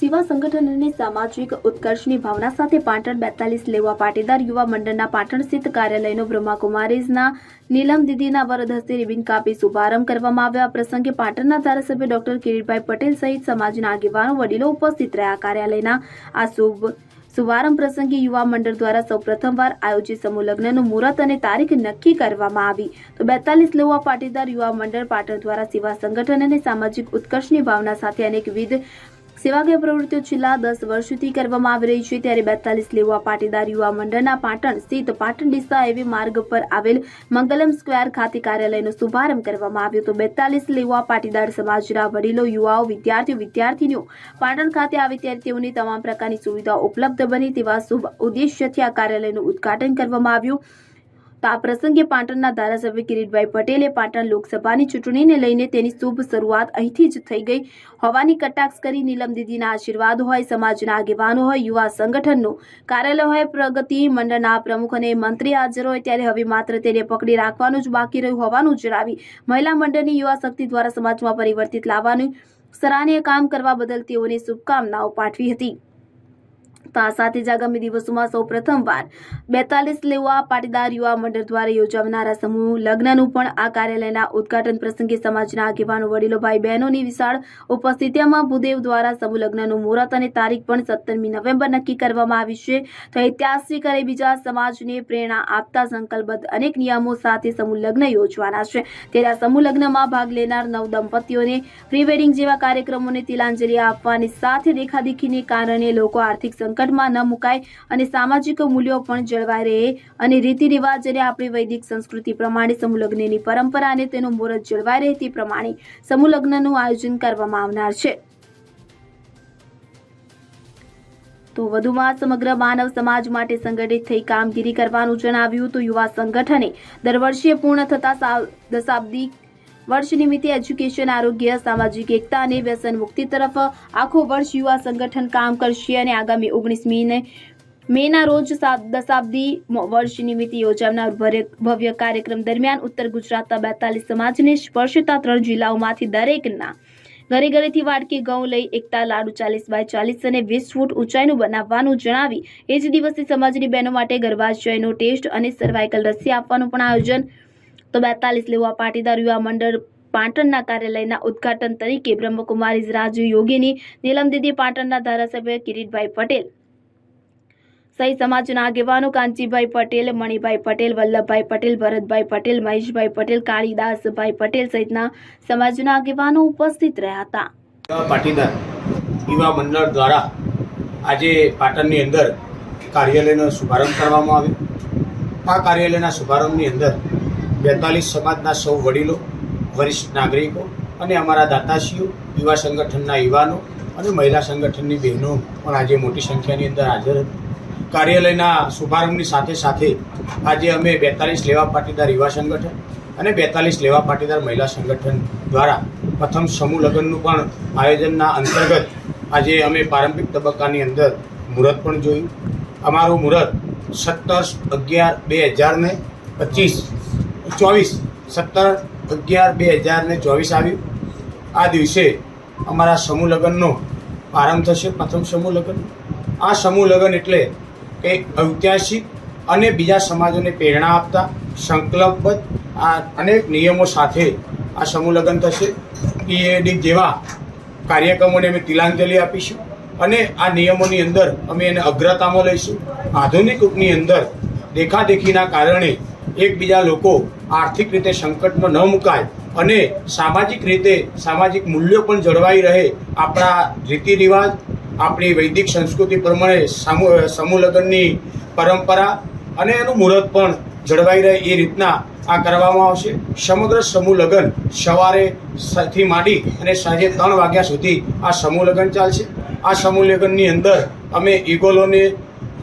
સેવા સંગઠન અને સામાજિક ઉત્કર્ષની ભાવના સાથે પાટણ બેતાલીસ લેવા પાટીદાર યુવા મંડળના પાટણ સ્થિત કાર્યાલયનો બ્રહ્માકુમારીઝના નીલમ દીદીના વરદ રિબિન કાપી શુભારંભ કરવામાં આવ્યો. આ પ્રસંગે પાટણના ધારાસભ્ય ડોક્ટર કિરીટભાઈ પટેલ સહિત સમાજના આગેવાનો, વડીલો ઉપસ્થિત રહ્યા. કાર્યાલયના આ શુભ શુભારંભ પ્રસંગે યુવા મંડળ દ્વારા સૌ પ્રથમવાર આયોજિત સમૂહ લગ્નનું મુહૂર્ત અને તારીખ નક્કી કરવામાં આવી. તો બેતાલીસ લેવા પાટીદાર યુવા મંડળ પાટણ દ્વારા સેવા સંગઠન અને સામાજિક ઉત્કર્ષની ભાવના સાથે અનેકવિધ સેવાકીય પ્રવૃત્તિઓ છેલ્લા દસ વર્ષથી કરવામાં આવી રહી છે. ત્યારે બેતાલીસ લેવા પાટીદાર યુવા મંડળના પાટણ સ્થિત પાટણ ડીસા હાઈવે માર્ગ પર આવેલ મંગલમ સ્ક્વેર ખાતે કાર્યાલયનો શુભારંભ કરવામાં આવ્યો તો બેતાલીસ લેવા પાટીદાર સમાજના વડીલો, યુવાઓ, વિદ્યાર્થીઓ, વિદ્યાર્થીનીઓ પાટણ ખાતે આવે ત્યારે તેઓની તમામ પ્રકારની સુવિધાઓ ઉપલબ્ધ બની તેવા શુભ ઉદ્દેશ્યથી આ કાર્યાલયનું ઉદ્ઘાટન કરવામાં આવ્યું. આ પ્રસંગે પાટણના ધારાસભ્ય કિરીટભાઈ પટેલે પાટણ લોકસભાની ચૂંટણીને લઈને તેની શુભ શરૂઆત અહીંથી જ થઈ ગઈ. હોવાની કટાક્ષ કરી નીલમ દીદીના આશીર્વાદ હોય, સમાજના આગેવાનો હોય, યુવા સંગઠનનું કાર્યાલય હોય, પ્રગતિ મંડળના પ્રમુખ અને મંત્રી હાજર હોય, ત્યારે હવે માત્ર તેને પકડી રાખવાનું જ બાકી રહ્યું હોવાનું જણાવી મહિલા મંડળની યુવા શક્તિ દ્વારા સમાજમાં પરિવર્તિત લાવવાનું સરાહનીય કામ કરવા બદલ તેઓને શુભકામનાઓ પાઠવી હતી. આ સાથે જ આગામી દિવસોમાં સૌ પ્રથમવાર બેતાલીસ લેવા પાટીદાર યુવા મંડળ દ્વારા યોજાનારા સમૂહ લગ્નનું પણ આ કાર્યાલયના ઉદ્ઘાટન પ્રસંગે સમાજના આગેવાનો, વડીલો ભાઈ બહેનોની વિશાળ ઉપસ્થિતિમાં ભૂદેવ દ્વારા સમૂહ લગ્નનું મુહૂર્ત અને તારીખ પણ સત્તરમી નવેમ્બર નક્કી કરવામાં આવી છે. તો ઐતિહાસિક અને બીજા સમાજને પ્રેરણા આપતા સંકલ્પબદ્ધ અનેક નિયમો સાથે સમૂહ લગ્ન યોજવાના છે. ત્યારે આ સમૂહ લગ્નમાં ભાગ લેનાર નવ દંપતીઓને પ્રી વેડિંગ જેવા કાર્યક્રમોને તિલાંજલિ આપવાની સાથે દેખાદેખીને કારણે લોકો આર્થિક સંકટમાં ન મુકાય અને સામાજિક મૂલ્યો પણ જળવાઈ રહે અને રીતિ રિવાજ અને આપણી વૈદિક સંસ્કૃતિ પ્રમાણે સમૂહલગ્નની પરંપરા અને તેનું મુહૂર્ત જળવાઈ રહે તે પ્રમાણે સમૂહલગ્નનું આયોજન કરવામાં આવનાર છે. તો વધુમાં સમગ્ર માનવ સમાજ માટે સંગઠિત થઈ કામગીરી કરવાનું જણાવ્યું તો યુવા સંગઠને દર વર્ષે પૂર્ણ થતા દશાબ્દી વર્ષ નિમિત્તે એજ્યુકેશન, આરોગ્ય, સામાજિક એકતા અને વ્યસન મુક્તિ તરફ આખો વર્ષ યુવા સંગઠન કામ કરશે અને આગામી ઓગણીસમી મેના રોજ દશાબ્દી વર્ષ નિમિત્તે યોજાનાર ભવ્ય- ભવ્ય કાર્યક્રમ દરમિયાન ઉત્તર ગુજરાતના બેતાલીસ સમાજને સ્પર્શતા ત્રણ જિલ્લાઓમાંથી દરેકના ઘરે ઘરેથી વાટકી ઘઉં લઈ એકતા, લાડુ ચાલીસ બાય ચાલીસ અને વીસ ફૂટ ઊંચાઈનું બનાવવાનું જણાવી એ જ દિવસે સમાજની બહેનો માટે ગર્ભાશયનો ટેસ્ટ અને સર્વાઇકલ રસી આપવાનું પણ આયોજન તો બેતાલીસ લેવા પાટીદાર યુવા મંડળ પાટણના કાર્યાલયના ઉદ્ઘાટન તરીકે બ્રહ્મકુમારી રાજુ યોગીની નીલમ દીદી પાટણના ધારાસભ્ય કિરીટભાઈ પટેલ. સહી સમાજના આગેવાનો કાંચીભાઈ પટેલ, મણિભાઈ પટેલ, વલ્લભભાઈ પટેલ, ભરતભાઈ પટેલ, મહેશભાઈ પટેલ, કાળીદાસભાઈ પટેલ સહિતના સમાજના આગેવાનો ઉપસ્થિત રહ્યા હતા. પાટીદાર, યુવા મંડળ દ્વારા આજે પાટણની અંદર કાર્યાલયનો શુભારંભ કરવામાં આવ્યો. આ કાર્યાલયના શુભારંભની અંદર બેતાલીસ સમાજના સૌ વડીલો, વરિષ્ઠ નાગરિકો અને અમારા દાતાશ્રીઓ, યુવા સંગઠનના યુવાનો અને મહિલા સંગઠનની બહેનો પણ આજે મોટી સંખ્યાની અંદર હાજર હતી. કાર્યાલયના શુભારંભની સાથે સાથે આજે અમે બેતાલીસ લેવા પાટીદાર યુવા સંગઠન અને બેતાલીસ લેવા પાટીદાર મહિલા સંગઠન દ્વારા પ્રથમ સમૂહ લગ્નનું પણ આયોજનના અંતર્ગત આજે અમે પ્રારંભિક તબક્કાની અંદર મુહૂર્ત પણ જોયું. અમારું મુહૂર્ત સત્તર અગિયાર બે હજારને પચીસ ચોવીસ સત્તર અગિયાર બે હજાર ને ચોવીસ આવ્યું. આ દિવસે અમારા સમૂહ લગ્નનો પ્રારંભ થશે, પ્રથમ સમૂહ લગ્ન. આ સમૂહ લગ્ન એટલે કે ઐતિહાસિક અને બીજા સમાજોને પ્રેરણા આપતા સંકલ્પબદ્ધ આ અનેક નિયમો સાથે આ સમૂહ લગ્ન થશે. પીએડી જેવા કાર્યક્રમોને અમે તિલાંજલિ આપીશું અને આ નિયમોની અંદર અમે એને અગ્રતામાં લઈશું. આધુનિક યુગની અંદર દેખાદેખીના કારણે એકબીજા લોકો આર્થિક રીતે સંકટમાં ન મુકાય અને સામાજિક રીતે સામાજિક મૂલ્યો પણ જળવાઈ રહે આપણા રીતિ રિવાજ આપણી વૈદિક સંસ્કૃતિ પ્રમાણે સામૂ સમૂહ લગ્નની પરંપરા અને એનું મુહૂર્ત પણ જળવાઈ રહે એ રીતના આ કરવામાં આવશે. સમગ્ર સમૂહ સવારે સ- થી માંડી અને સાંજે ત્રણ વાગ્યા સુધી આ સમૂહ લગ્ન ચાલશે. આ સમૂહ લગ્નની અંદર અમે ઈગોલોને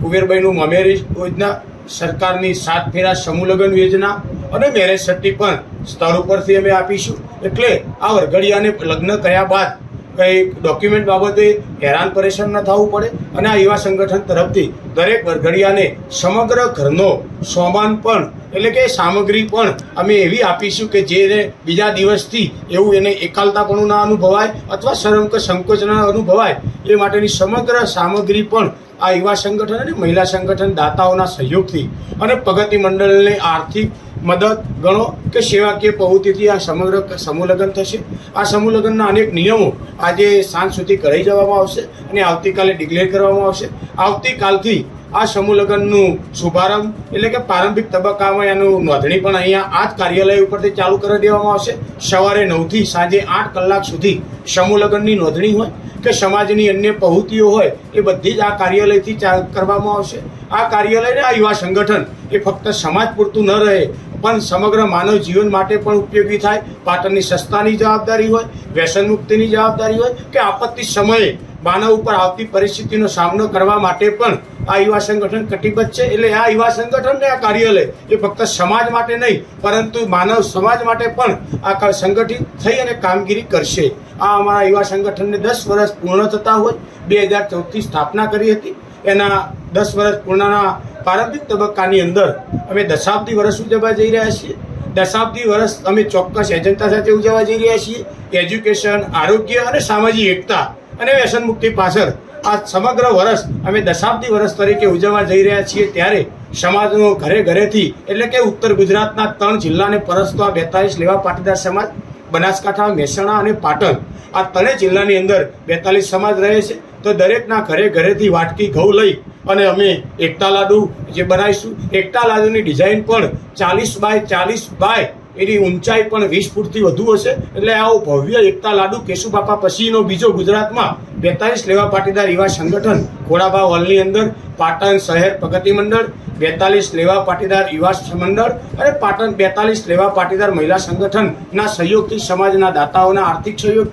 કુબેરભાઈનું મમેરી યોજના સરકારની સાત ફેરા સમૂહ યોજના અને મેરેજ સર્ટી પણ સ્થળ ઉપરથી અમે આપીશું. એટલે આ વરઘડિયાને લગ્ન કર્યા બાદ કંઈ ડોક્યુમેન્ટ બાબતે હેરાન પરેશાન ન થવું પડે અને આ યુવા સંગઠન તરફથી દરેક વરઘડિયાને સમગ્ર ઘરનો સોમાન પણ, એટલે કે સામગ્રી પણ અમે એવી આપીશું કે જેને બીજા દિવસથી એવું એને એકાલતાપણું ના અનુભવાય અથવા શરમ કે સંકોચ ના અનુભવાય, એ માટેની સમગ્ર સામગ્રી પણ આ યુવા સંગઠન અને મહિલા સંગઠન દાતાઓના સહયોગથી અને પ્રગતિ મંડળને આર્થિક મદદ, ગણો કે સેવાકીય પ્રવૃત્તિથી આ સમગ્ર સમૂહ થશે. આ સમૂહ અનેક નિયમો આજે સાંજ સુધી કરાઈ જવામાં આવશે અને આવતીકાલે ડિક્લેર કરવામાં આવશે. આવતીકાલથી આ સમૂહ લગ્નનું શુભારંભ એટલે કે પ્રારંભિક તબક્કામાં એનું નોંધણી પણ અહીંયા આ જ કાર્યાલય ઉપરથી ચાલુ કરી દેવામાં આવશે. સવારે નવથી સાંજે આઠ કલાક સુધી સમૂહ લગ્નની નોંધણી હોય કે સમાજની અન્ય પ્રવૃત્તિઓ હોય એ બધી જ આ કાર્યાલયથી કરવામાં આવશે. આ કાર્યાલયને આ યુવા સંગઠન એ ફક્ત સમાજ પૂરતું ન રહે, પણ સમગ્ર માનવ જીવન માટે પણ ઉપયોગી થાય. પાટણની સસ્તાની જવાબદારી હોય, વ્યસન મુક્તિની જવાબદારી હોય કે આપત્તિ સમયે માનવ ઉપર આવતી પરિસ્થિતિનો સામનો કરવા માટે પણ આ યુવા સંગઠન કટિબદ્ધ છે. એટલે આ યુવા સંગઠન ને આ કાર્યાલય એ ફક્ત સમાજ માટે નહીં, પરંતુ માનવ સમાજ માટે પણ આ સંગઠિત થઈ અને કામગીરી કરશે. આ અમારા યુવા સંગઠનને દસ વર્ષ પૂર્ણ થતા હોય. બે હજાર ચૌદથી સ્થાપના કરી હતી. એના દસ વર્ષ પૂર્ણના પ્રારંભિક તબક્કાની અંદર અમે દશાબ્દી વર્ષ ઉજવવા જઈ રહ્યા છીએ. દશાબ્દી વર્ષ અમે ચોક્કસ એજન્ડા સાથે ઉજવવા જઈ રહ્યા છીએ. એજ્યુકેશન, આરોગ્ય અને સામાજિક એકતા અને વ્યસન મુક્તિ પાછળ આ સમગ્ર વર્ષ અમે દશાબ્દી વર્ષ તરીકે ઉજવવા જઈ રહ્યા છીએ ત્યારે સમાજનો ઘરે ઘરેથી, એટલે કે ઉત્તર ગુજરાતના ત્રણ જિલ્લાને પરસતો આ બેતાલીસ લેવા પાટીદાર સમાજ, બનાસકાંઠા, મહેસાણા અને પાટણ, આ ત્રણેય જિલ્લાની અંદર બેતાલીસ સમાજ રહે છે. તો દરેકના ઘરે ઘરેથી વાટકી, ઘઉં લઈ અને અમે એકતા લાડુ જે બનાવીશું. એકતા લાડુની ડિઝાઇન પણ ચાલીસ બાય ચાલીસ બાય એની ઊંચાઈ પણ વીસ ફૂટથી વધુ હશે. એટલે આવો ભવ્ય એકતા લાડુ કેશુબાપા પછીનો બીજો ગુજરાતમાં બેતાલીસ લેવા પાટીદાર યુવા સંગઠન ઘોડાબા હોલની અંદર, પાટણ શહેર પ્રગતિ મંડળ બેતાલીસ લેવા પાટીદાર યુવા મંડળ અને પાટણ બેતાલીસ લેવા પાટીદાર મહિલા સંગઠનના સહયોગથી સમાજના દાતાઓના આર્થિક સહયોગ,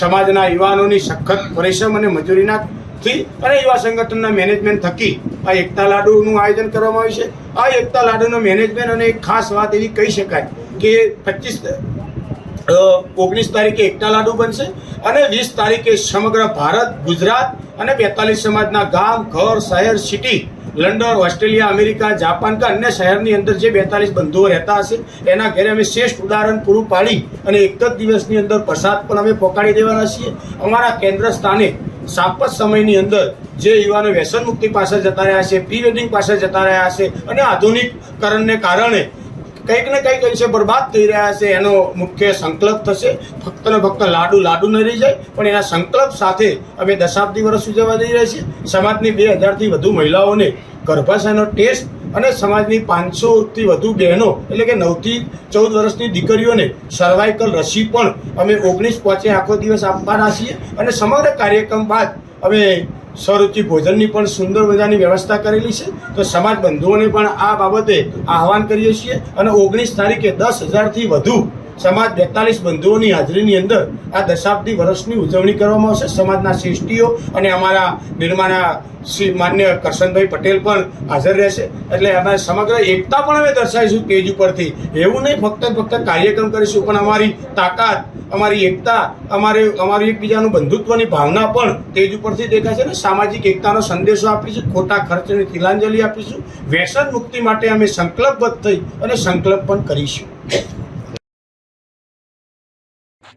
સમાજના યુવાનોની સખત પરિશ્રમ અને મજૂરીના થી અને યુવા સંગઠનના મેનેજમેન્ટ થકી આ એકતા લાડુનું આયોજન કરવામાં આવ્યું છે. આ એકતા લાડુનું મેનેજમેન્ટ અને એક ખાસ વાત એવી કહી શકાય કે પચીસ ઓગણીસ તારીખે એકતા લાડુ બનશે અને વીસ તારીખે સમગ્ર ભારત, ગુજરાત અને બેતાલીસ સમાજના ગામ, ઘર, શહેર, city, London, Australia, America, Japan કે અન્ય શહેરની અંદર જે બેતાલીસ બંધુઓ રહેતા હશે, એના ઘરે અમે શ્રેષ્ઠ ઉદાહરણ પૂરું પાડી અને એક જ દિવસની અંદર પ્રસાદ પણ અમે પહોંચાડી દેવાના છીએ. અમારા કેન્દ્ર સ્થાને સાપત સમયની અંદર જે યુવાનો વ્યસન મુક્તિ પાસે જતા રહ્યા છે પ્રી વેડિંગ પાસે જતા રહ્યા છે અને આધુનિકકરણને કારણે કંઈક ને કંઈક અંશે બરબાદ થઈ રહ્યા છે. એનો મુખ્ય સંકલ્પ થશે. ફક્ત ને ફક્ત લાડુ લાડુ ન રહી જાય, પણ એના સંકલ્પ સાથે અમે દશાબ્દી વર્ષ ઉજવવા જઈ રહ્યા છીએ. સમાજની બે હજારથી વધુ મહિલાઓને ગર્ભાશયનો ટેસ્ટ અને સમાજની પાંચસોથી વધુ બહેનો, એટલે કે નવથી ચૌદ વર્ષની દીકરીઓને સર્વાઇકલ રસી પણ અમે ઓગણીસ પહોંચે આખો દિવસ આપવાના છીએ. અને સમગ્ર કાર્યક્રમ બાદ અમે સ્વરૂચિ ભોજનની પણ સુંદર મજાની વ્યવસ્થા કરેલી છે. તો સમાજ બંધુઓને પણ આ બાબતે આહવાન કરીએ છીએ અને ઓગણીસ તારીખે દસ હજારથી વધુ સમાજ બેતાલીસ બંધુઓની હાજરીની અંદર આ દશાબ્દી વર્ષની ઉજવણી કરવામાં આવશે. સમાજના શ્રેષ્ઠીઓ અને અમારા નિર્માણા શ્રી માન્ય કરશનભાઈ પટેલ પણ હાજર રહેશે. એટલે અમે સમગ્ર એકતા પણ અમે દર્શાવીશું તેજ ઉપરથી. એવું નહીં ફક્ત ફક્ત કાર્યક્રમ કરીશું, પણ અમારી તાકાત, અમારી એકતા, અમારે, અમારી એકબીજાનું બંધુત્વની ભાવના પણ તેજ ઉપરથી દેખાશે અને સામાજિક એકતાનો સંદેશો આપીશું, ખોટા ખર્ચની તિલાંજલિ આપીશું, વ્યસન મુક્તિ માટે અમે સંકલ્પબદ્ધ થઈ અને સંકલ્પ પણ કરીશું.